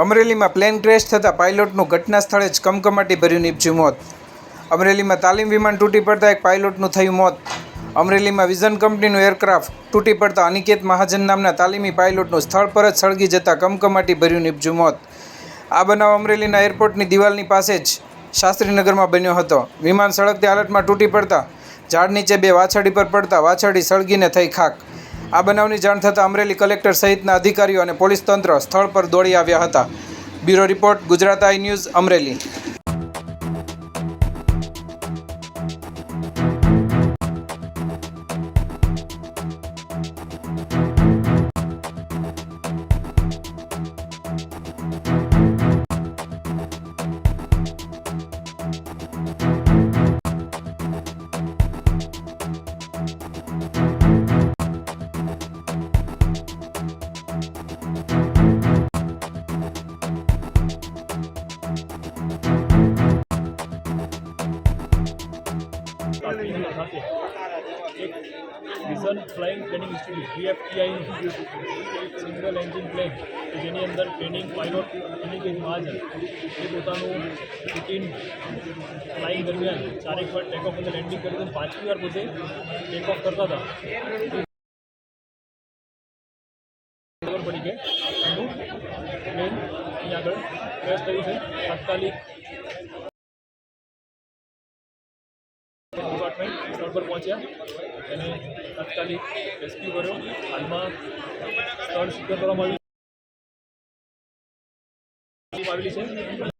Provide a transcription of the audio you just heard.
અમરેલીમાં plane crash થતાં પાયલોટનું ઘટના સ્થળે જ કમકમાટી ભર્યું નીપજ્યું મોત. અમરેલીમાં તાલીમ વિમાન તૂટી પડતા એક પાયલોટનું થયું મોત. અમરેલીમાં વિઝન કંપનીનું એરક્રાફ્ટ તૂટી પડતા અનિકેત મહાજન નામના તાલીમી પાયલોટનું સ્થળ પર જ સળગી જતાં કમકમાટી ભર્યું નીપજ્યું મોત. આ બનાવ અમરેલીના એરપોર્ટની દિવાલની પાસે જ શાસ્ત્રીનગરમાં બન્યો હતો. વિમાન સળગતી હાલતમાં તૂટી પડતા ઝાડ નીચે બે વાછડી પર પડતા વાછડી સળગીને થઈ ખાક. આ બનાવની જાણ થતાં અમરેલી કલેક્ટર સહિતના અધિકારીઓ અને પોલીસ તંત્ર સ્થળ પર દોડી આવ્યા હતા. Bureau report, Gujarat I news, Amreli. એક vision flying training institute VFTI single engine plane કે જેની અંદર ટ્રેનિંગ પાયલોટ અનિકેત મહાજન એ પોતાનું રૂટીન ફ્લાઇંગ દરમિયાન ચારેક વાર ટેક ઓફ અને લેન્ડિંગ કર્યું હતું પાંચમી વાર પોતે ટેક ઓફ કરતા હતા. પડી કે એનું પ્લેન અહીં આગળ ક્રેશ થયું છે. તાત્કાલિક સ્થળ પર પહોંચ્યા. અને તાત્કાલિક રેસ્ક્યુ કર્યો. હાલમાં સ્થળ સિદ્ધ કરવામાં આવ્યું આવેલી છે.